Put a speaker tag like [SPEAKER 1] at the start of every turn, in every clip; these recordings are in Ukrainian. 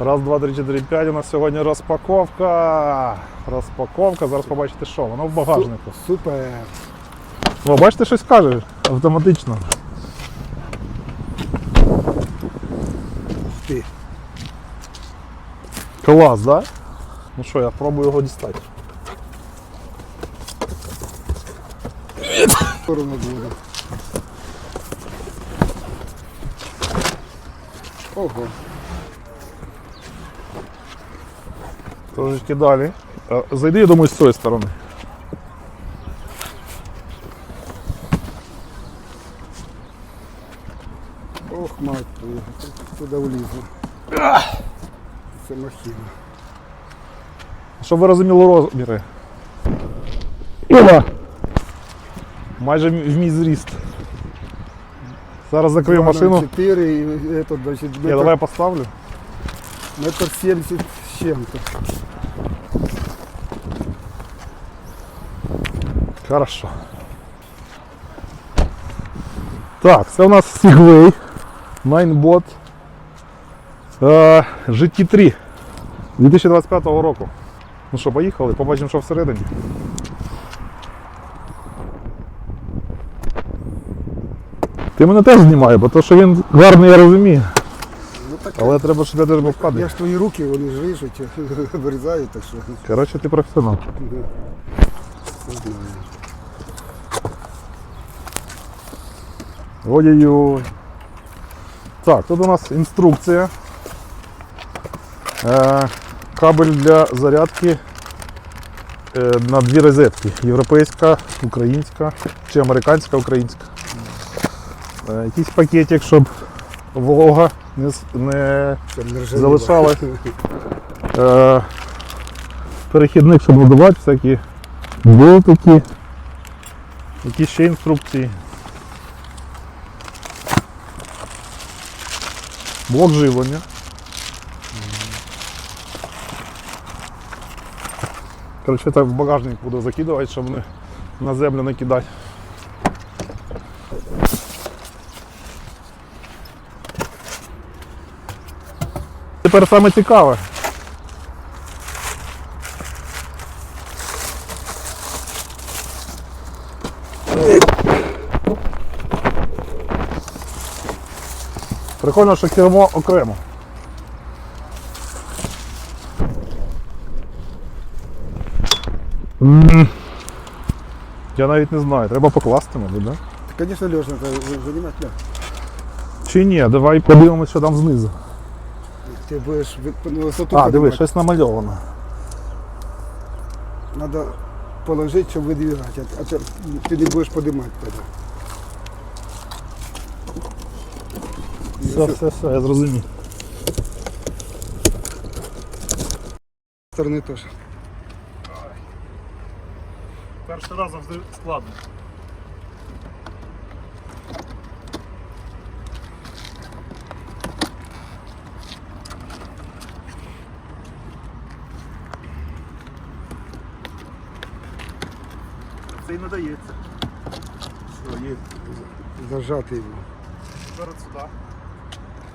[SPEAKER 1] Раз, два, три, чотири, п'ять. У нас сьогодні розпаковка. Розпаковка. Зараз побачите, що воно в багажнику.
[SPEAKER 2] Супер.
[SPEAKER 1] О, бачите, щось каже автоматично.
[SPEAKER 2] Ух ти.
[SPEAKER 1] Клас, да? Ну що, я пробую його дістати.
[SPEAKER 2] Ого.
[SPEAKER 1] Трошечки далі. Е, Зайди, я думаю, з цієї сторони.
[SPEAKER 2] Ох, мать твою. Туди влізу. Це махіна.
[SPEAKER 1] Щоб ви розуміли розміри. Іва! Майже в мій зріст. Зараз закрию машину.
[SPEAKER 2] 4 і это, значить,
[SPEAKER 1] Я давай поставлю.
[SPEAKER 2] метр 70 з чим-то.
[SPEAKER 1] Хорошо. Так, це у нас Segway Ninebot е, GT3 2025 року. Ну що, поїхали, побачимо, що всередині. Ти мене теж знімає, бо то, що він гарний, я розумію.
[SPEAKER 2] Ну так,
[SPEAKER 1] Але треба, щоб я теж був в
[SPEAKER 2] я ж твої руки, вони ж ріжуть, вирізають, так що.
[SPEAKER 1] Коротше, ти професіонал.
[SPEAKER 2] Не знаю.
[SPEAKER 1] Ой-ой-ой. Так, тут у нас інструкція. Е, кабель для зарядки е, на дві розетки. Європейська, українська чи американська, українська. Е, якийсь пакетик, щоб волога не, не залишалась. Перехідник, щоб надавати всякі болтики. Якісь ще інструкції. Блок живлення. Коротше, так в багажник буду закидувати, щоб не на землю не кидати. Тепер саме цікаве. Прикольно, що кермо окремо. Я навіть не знаю, треба покласти, мабуть, да?
[SPEAKER 2] Звісно, Льош, треба займати Льош.
[SPEAKER 1] Чи ні, давай подивимося, що там знизу.
[SPEAKER 2] Ти будеш на висоту
[SPEAKER 1] А, диви, щось намальовано.
[SPEAKER 2] Надо положити, щоб видвигати, а ти не будеш подимати тоді.
[SPEAKER 1] Все, все, все, я зрозумів.
[SPEAKER 2] З сторони теж.
[SPEAKER 1] Перший раз завжди складно. Це і не дається. Що, є.
[SPEAKER 2] Зажати його.
[SPEAKER 1] Зараз.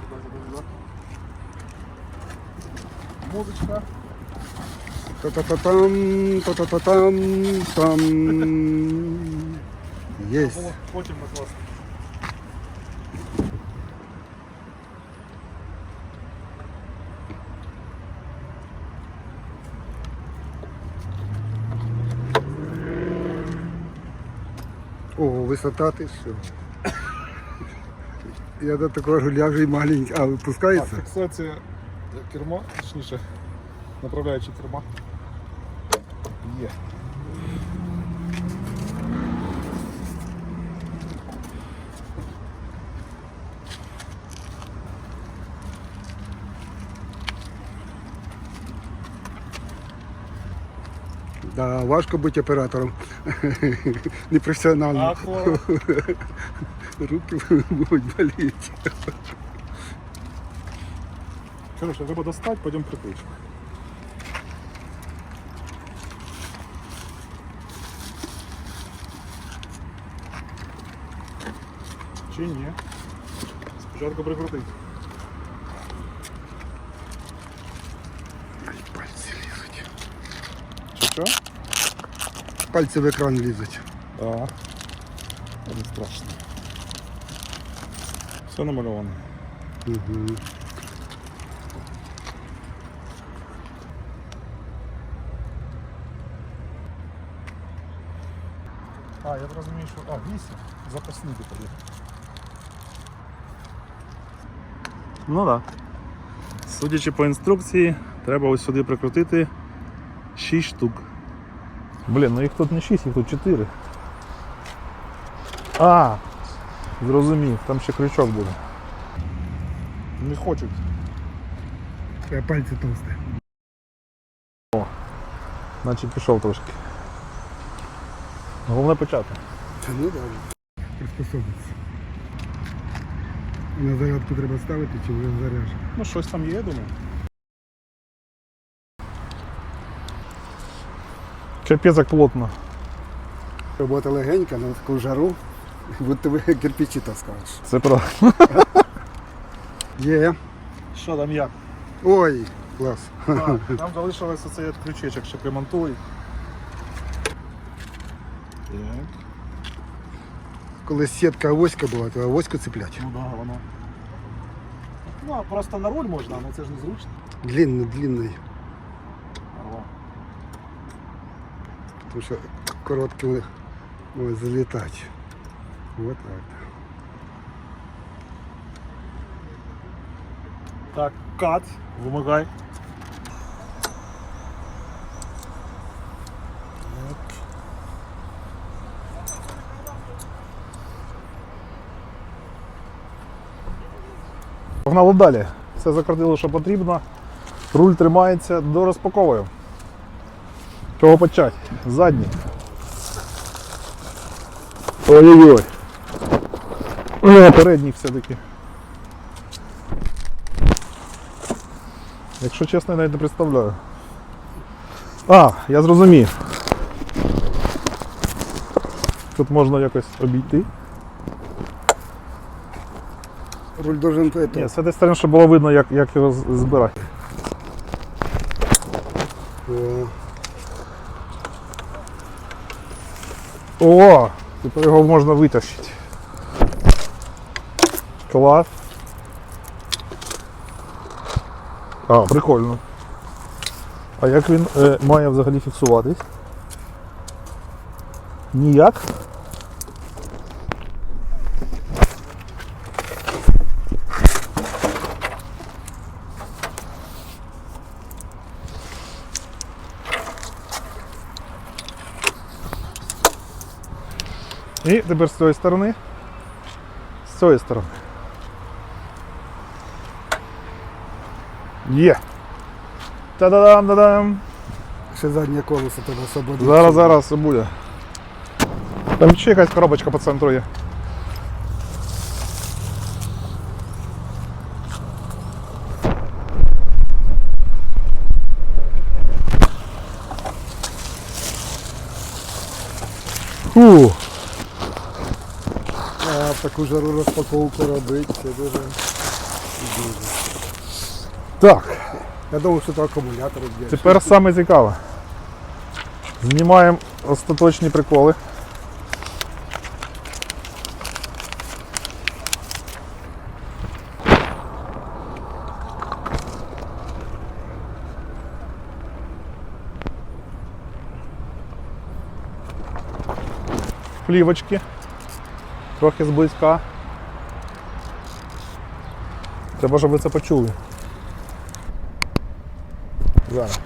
[SPEAKER 1] Сюди, сюди, сюди. Музичка.
[SPEAKER 2] Та-та-та-там, та-та-та-там, там. Єсть.
[SPEAKER 1] Було потім накласти.
[SPEAKER 2] Ого, висота ти що. Я до такого руля вже й маленький. А,
[SPEAKER 1] Так,
[SPEAKER 2] випускається?
[SPEAKER 1] фіксація керма, точніше, направляючи керма. Є.
[SPEAKER 2] Да, важко бути оператором. Непрофесіонально. Руки будуть боліти.
[SPEAKER 1] Короче, треба достать, пойдем прикручивать. Чи ні? Спочатку прикрутить. Пальцы лизать. Що?
[SPEAKER 2] Пальцы в экран лизать?
[SPEAKER 1] А. Это страшно. Все намальовано.
[SPEAKER 2] Угу.
[SPEAKER 1] А, я розумію, що. А, 8. Запасні тепер. Ну так. Да. Судячи по інструкції, треба ось сюди прикрутити 6 штук. Блін, ну їх тут не 6, їх тут 4. А, зрозумів, там ще крючок буде. Не хочуть.
[SPEAKER 2] Пальці товсті.
[SPEAKER 1] Наче пішов трошки. Головне почати.
[SPEAKER 2] Та ну так. Приспособиться. На зарядку треба ставити чи вже заряджено?
[SPEAKER 1] Ну, щось там є, я думаю. Капець як плотно.
[SPEAKER 2] Робота легенька, на таку жару. Будто ви кирпичі таскаєш.
[SPEAKER 1] Це правда.
[SPEAKER 2] Є.
[SPEAKER 1] Що там як?
[SPEAKER 2] Ой, клас.
[SPEAKER 1] Нам залишилось оцей от ключичок, ще примонтуй. Так.
[SPEAKER 2] Коли сітка авоська була, то авоську цеплять.
[SPEAKER 1] Ну да, воно. Ну, а просто на руль можна, але це ж незручно.
[SPEAKER 2] Длинний, длинний. Тому що короткі вони можуть залітати. Вот так.
[SPEAKER 1] Так, кат, вимагай. Погнали далі. Все закрутило, що потрібно. Руль тримається, дорозпаковуємо. Чого почати? Задній. Ой-ой-ой. О, передній все-таки. Якщо чесно, я навіть не представляю. А, я зрозумів. Тут можна якось обійти.
[SPEAKER 2] Руль должен
[SPEAKER 1] Ні,
[SPEAKER 2] это,
[SPEAKER 1] з цієї сторони, щоб було видно, як, як його з- збирати.
[SPEAKER 2] о,
[SPEAKER 1] О! Тепер його можна витащити. Клас. А, прикольно. А як він е, має взагалі фіксуватись? Ніяк. І тепер з цієї сторони. З цієї сторони. Є. Та-да-дам, да-дам.
[SPEAKER 2] ще заднє колесо тоді освободить.
[SPEAKER 1] Зараз, зараз все буде. Там ще якась коробочка по центру є.
[SPEAKER 2] Таку жару розпаковку робити, це дуже. дуже.
[SPEAKER 1] Так,
[SPEAKER 2] Я думав, що то акумулятор б'є.
[SPEAKER 1] тепер саме цікаве. Знімаємо остаточні приколи. Плівочки. Трохи зблизька. Треба, щоб ви це почули. Зараз.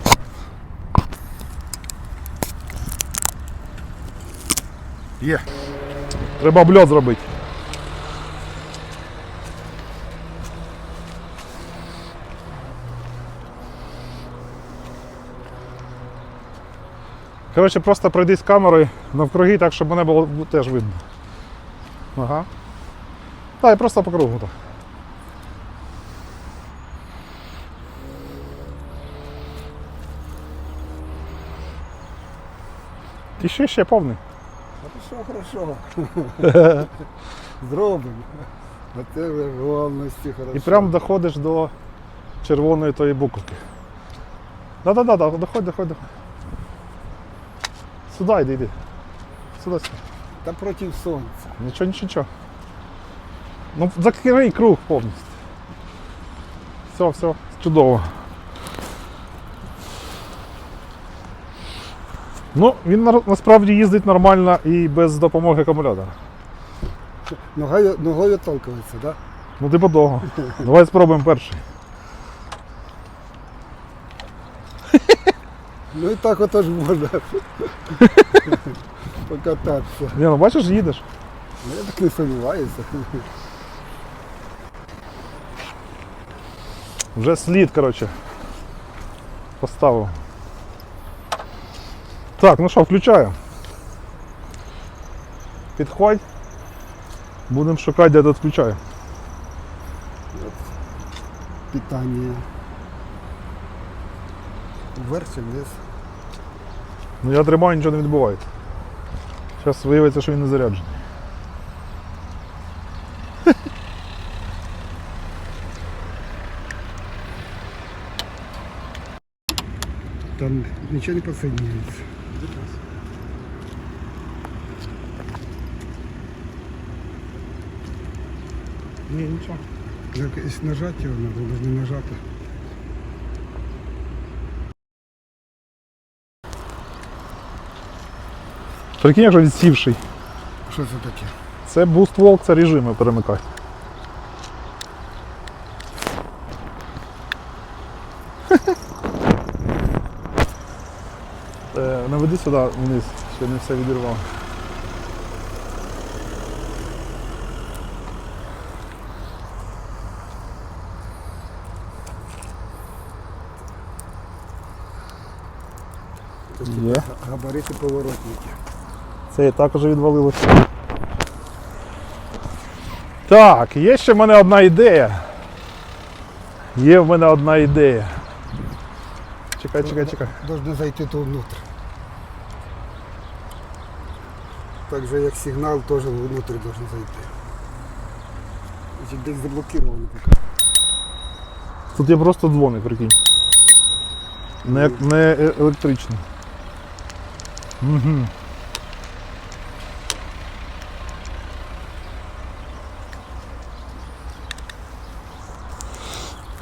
[SPEAKER 1] Є. Треба обльот зробити. Коротше, просто пройдись камерою навкруги так, щоб мене було теж видно. Ага. Так, і просто по кругу так. Ти ще ще повний.
[SPEAKER 2] Хорошо, хорошо. Зробимо. А це вже повністю хорошо.
[SPEAKER 1] І прям доходиш до червоної тої буковки. Да-да-да, доходь, доходь, доходь. Сюди йди, йди. Сюди, сюди.
[SPEAKER 2] Та проти сонця.
[SPEAKER 1] Нічого, нічого, нічого. Ну, закрий круг повністю. Все, все, чудово. Ну, він насправді їздить нормально і без допомоги акумулятора.
[SPEAKER 2] Ногою, ногою толкається, так? Да?
[SPEAKER 1] Ну, типу довго. Давай спробуємо перший.
[SPEAKER 2] Ну і так отож можна покататися.
[SPEAKER 1] Ні, ну бачиш, їдеш.
[SPEAKER 2] Ну, я так не сумніваюся.
[SPEAKER 1] Вже слід, коротше. Поставив. Так, ну що, включаю. Підходь. Будемо шукати, де тут включаю.
[SPEAKER 2] Питання. Вверх чи вниз.
[SPEAKER 1] Ну я тримаю, нічого не відбувається. Зараз виявиться, що він не заряджений.
[SPEAKER 2] Там нічого не посоединяється.
[SPEAKER 1] Ні, нічого.
[SPEAKER 2] Якось нажати його треба, можна не нажати.
[SPEAKER 1] Прикинь, якщо відсівший.
[SPEAKER 2] Що це таке?
[SPEAKER 1] Це Boost Walk, це режими перемикати. Е, Наведи сюди вниз, ще не все відірвав. Є.
[SPEAKER 2] Габарити поворотники.
[SPEAKER 1] Це також відвалилося. Так, є ще в мене одна ідея. Є в мене одна ідея. Чекай, чекай, чекай.
[SPEAKER 2] Должно зайти то внутрь. Так же як сигнал теж внутрь должен зайти. Десь заблокировано поки.
[SPEAKER 1] Тут є просто дзвоник, прикинь. Не, не е- електричний. Угу.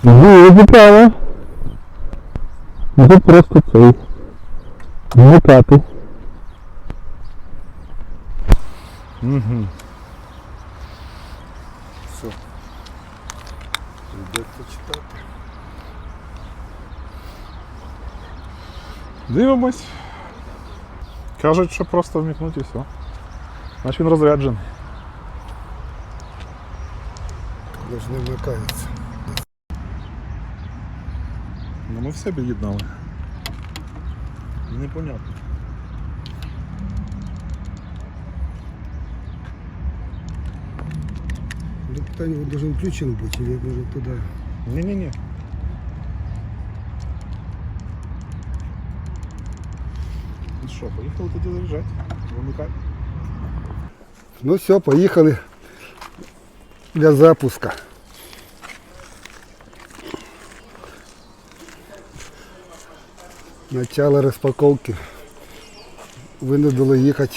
[SPEAKER 1] Ну, неправильно. Тут просто цей. Вмикати. Угу.
[SPEAKER 2] Все. Йдеться читати.
[SPEAKER 1] Дивимось. Кажуть, що просто вмікнути і все. Значить він розряджений.
[SPEAKER 2] Даже не вмикається.
[SPEAKER 1] ми в себе єднали. Непонятно.
[SPEAKER 2] Ну, питання він должен включен бути, или може туди.
[SPEAKER 1] Ні-ні-ні. Ну що, поїхали тоді заряджати. Вимикай.
[SPEAKER 2] Ну все, поїхали для запуска. Начало розпаковки. Вынудило їхати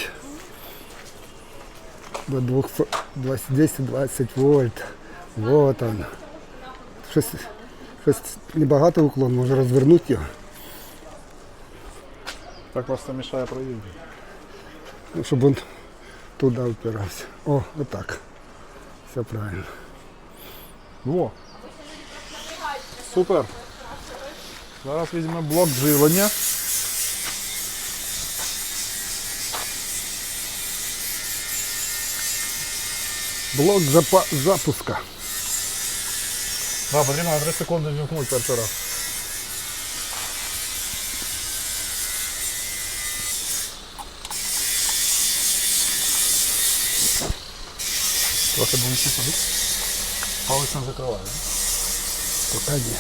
[SPEAKER 2] до 200, 220 вольт. Вот он. Щось, щось небагато уклон, може розвернути його,
[SPEAKER 1] Так просто мішає проїзду.
[SPEAKER 2] ну, щоб він туди впирався. О, отак. Все правильно.
[SPEAKER 1] Во. Супер. Зараз візьмемо блок живлення.
[SPEAKER 2] Блок запа- запуска.
[SPEAKER 1] Да, потрібно на 3 секунди вімкнути перший раз. Трохи ближче сюди. Палець не закриває.
[SPEAKER 2] Пока ні.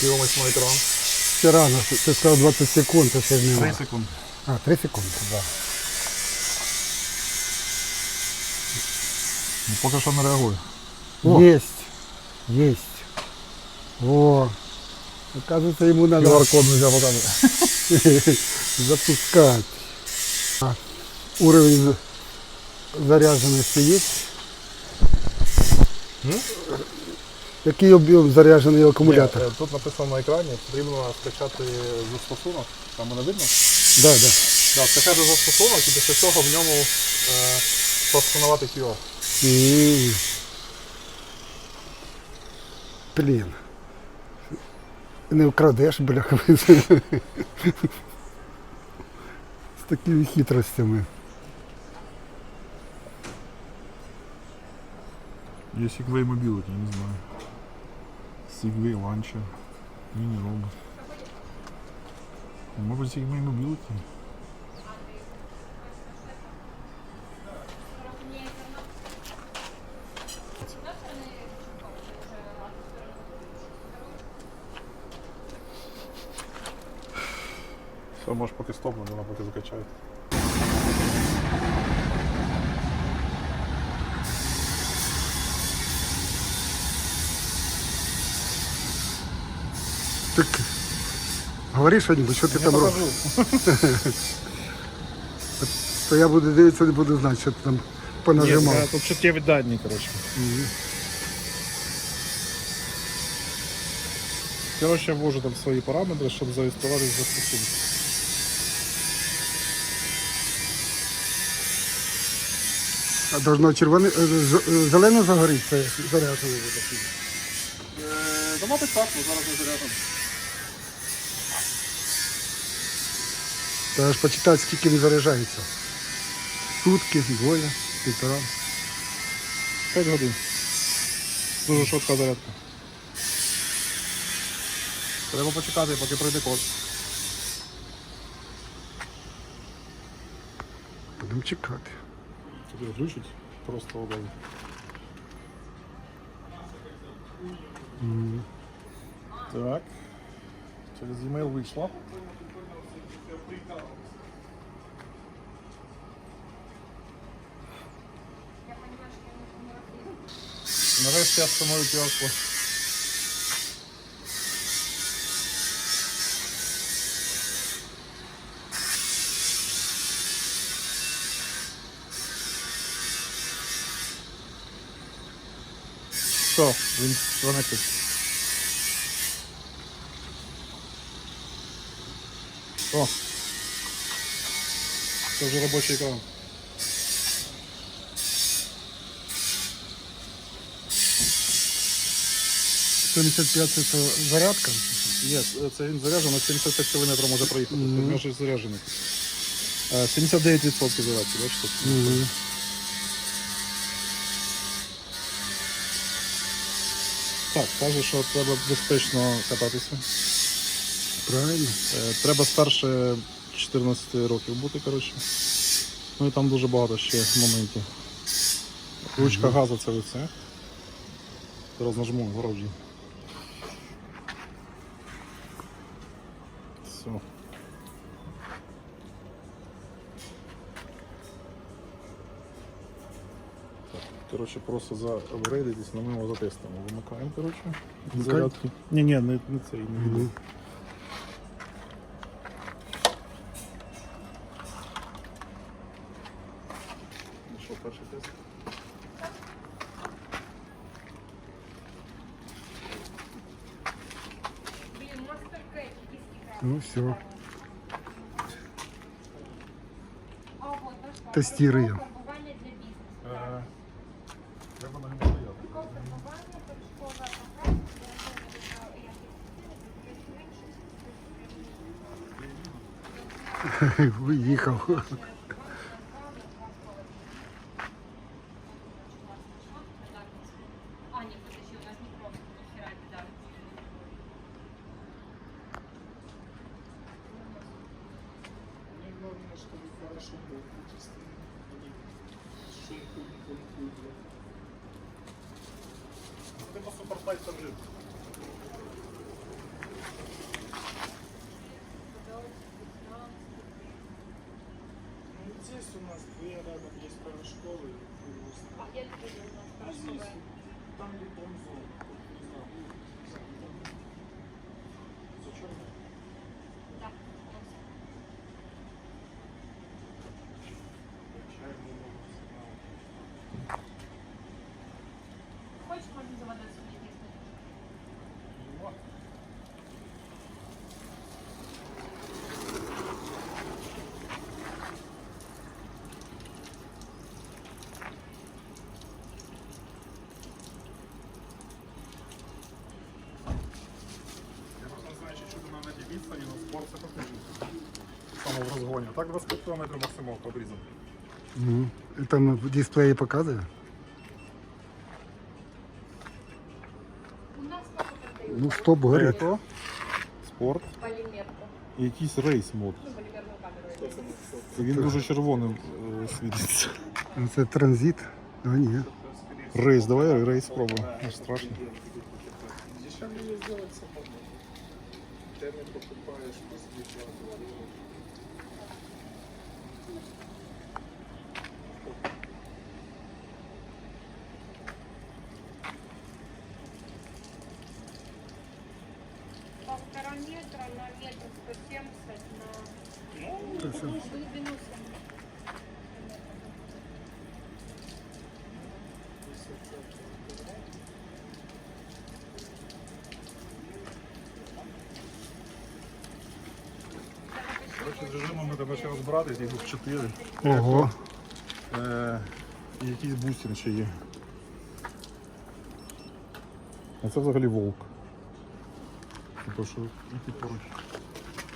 [SPEAKER 1] Дивимось на екран.
[SPEAKER 2] Ще рано, ти сказав 20 секунд, це ще ж немає.
[SPEAKER 1] секунди.
[SPEAKER 2] А, 3 секунди, так. Да.
[SPEAKER 1] Ну, поки що не реагує.
[SPEAKER 2] О. Есть. Есть. О. Оказывается, ему надо
[SPEAKER 1] QR-код нельзя показувати.
[SPEAKER 2] запускать. А, уровень заряженности есть? Який об'єм заряджений акумулятор?
[SPEAKER 1] Ні, е, Тут написано на екрані, потрібно скачати застосунок, там мене видно.
[SPEAKER 2] Да, да.
[SPEAKER 1] Да, скачати застосунок і після цього в ньому е, просканувати QR.
[SPEAKER 2] Блін. Не вкрадеш, бляха. З такими хитростями.
[SPEAKER 1] Є Segway Mobility, не знаю. Segway Launcher, Mini Robot. Може Segway Mobility? Все, може поки стопну, вона поки закачає.
[SPEAKER 2] Говори що-нибудь, що ти
[SPEAKER 1] Я
[SPEAKER 2] там робиш? То я буду дивитися, не буду знати, що ти там понажимав.
[SPEAKER 1] Ні, тут чуттєві дані, коротше. Коротше, я ввожу там свої параметри, щоб зареєструватися за застосунок.
[SPEAKER 2] А должно червоне, е, е, зелено загоріти, це заряджений буде.
[SPEAKER 1] Та мабуть так, зараз не зарядом.
[SPEAKER 2] Треба ж почитати, скільки він заряджається. Сутки, двоє, півтора.
[SPEAKER 1] 5 годин. Дуже швидка зарядка. Треба почекати, поки пройде код.
[SPEAKER 2] Будемо чекати.
[SPEAKER 1] Тобі включить просто одразу. Так. Через e-mail вийшло. Нарешті я встановлю QR-код. Все, він connected. О! Це вже робочий екран.
[SPEAKER 2] – 75 це зарядка.
[SPEAKER 1] Ні, це він заряджений, 75 км може проїхати. Він же заряджений. Е, 79% зарядки, бачите?
[SPEAKER 2] Угу.
[SPEAKER 1] Так, каже, що треба безпечно кататися.
[SPEAKER 2] Правильно.
[SPEAKER 1] Е, Треба старше 14 років бути, коротше. Ну і там дуже багато ще моментів. Ручка газу це лице. Зараз нажму вгороджу. Все. Коротше, просто заапгрейдитись, но ми його затестимо. Вимикаємо, коротше. Зарядки. Ні, ні, не, не цей, не відео.
[SPEAKER 2] все.
[SPEAKER 3] Тестируємо.
[SPEAKER 2] Виїхав.
[SPEAKER 3] здесь у нас
[SPEAKER 1] две
[SPEAKER 3] рядом есть парашколы и. А
[SPEAKER 1] я люблю у нас А здесь Там бетон зона. Це покажу. Саме в розгоні. Так 25 км максималка обрізана.
[SPEAKER 2] Ну, і там в дисплеї показує. Ну, стоп горить.
[SPEAKER 1] Ето, спорт і якийсь рейс мод.
[SPEAKER 3] Ну.
[SPEAKER 1] І він дуже червоним е, світиться.
[SPEAKER 2] Ну, Це транзит. А ні.
[SPEAKER 1] Рейс, давай рейс спробуємо. Аж страшно.
[SPEAKER 3] Полтора метра на метр 170 на
[SPEAKER 2] Це все.
[SPEAKER 3] глубину 7.
[SPEAKER 1] Коротше, з режимами треба ще розбиратись, їх тут 4.
[SPEAKER 2] Ого.
[SPEAKER 1] Е, і якийсь бустер ще є. А це взагалі волк. Типу, що які поруч.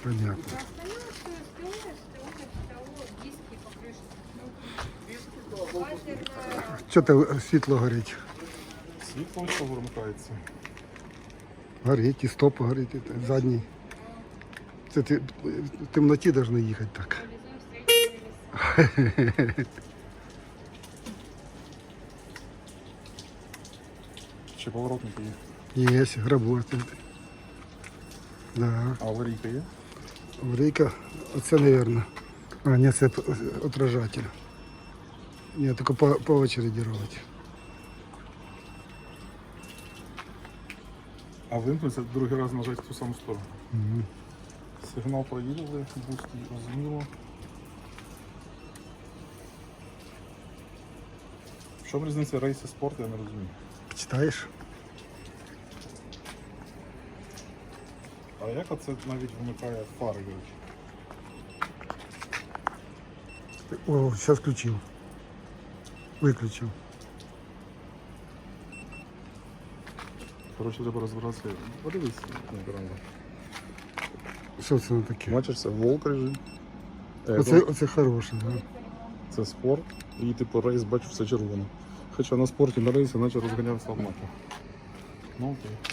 [SPEAKER 2] Понятно.
[SPEAKER 3] А остальное, что успеваешь, ты учишься о диски покрышки. Лазерная
[SPEAKER 2] Що те світло горить?
[SPEAKER 1] Світло що вимикається.
[SPEAKER 2] Горить, і стоп горить, і те, задній. Це ти в темноті должны їхати так.
[SPEAKER 3] строительные
[SPEAKER 1] поворотники є.
[SPEAKER 2] Є, работает. Да.
[SPEAKER 1] А аварійка є?
[SPEAKER 2] Аврійка, оце, наверное. А, ні, це отражатель. Ні, тільки по, по очереді робить.
[SPEAKER 1] А вимкнеться другий раз нажати в ту саму сторону.
[SPEAKER 2] Угу.
[SPEAKER 1] Сигнал провірили, бусти розуміло. В чому різниця рейсу спорту, я не розумію.
[SPEAKER 2] Читаєш?
[SPEAKER 1] А як оце навіть вимикає фари?
[SPEAKER 2] О, зараз включив. Виключив.
[SPEAKER 1] Коротше, треба розбиратися. Подивись на екран.
[SPEAKER 2] Що це воно таке?
[SPEAKER 1] Бачиш, це волк режим. Е,
[SPEAKER 2] Оце, оце хороше, да?
[SPEAKER 1] Це спорт. І типу рейс бачу все червоне. Хоча на спорті на рейсі наче розганявся однаково. Ну окей.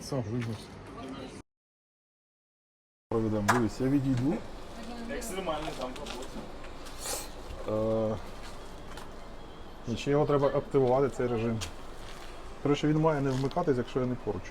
[SPEAKER 1] Все, вигнався. Проведемо. Дивись, я відійду. Екстремальний там роботи. Чи його треба активувати цей режим? Коротше, він має не вмикатись, якщо я не поруч.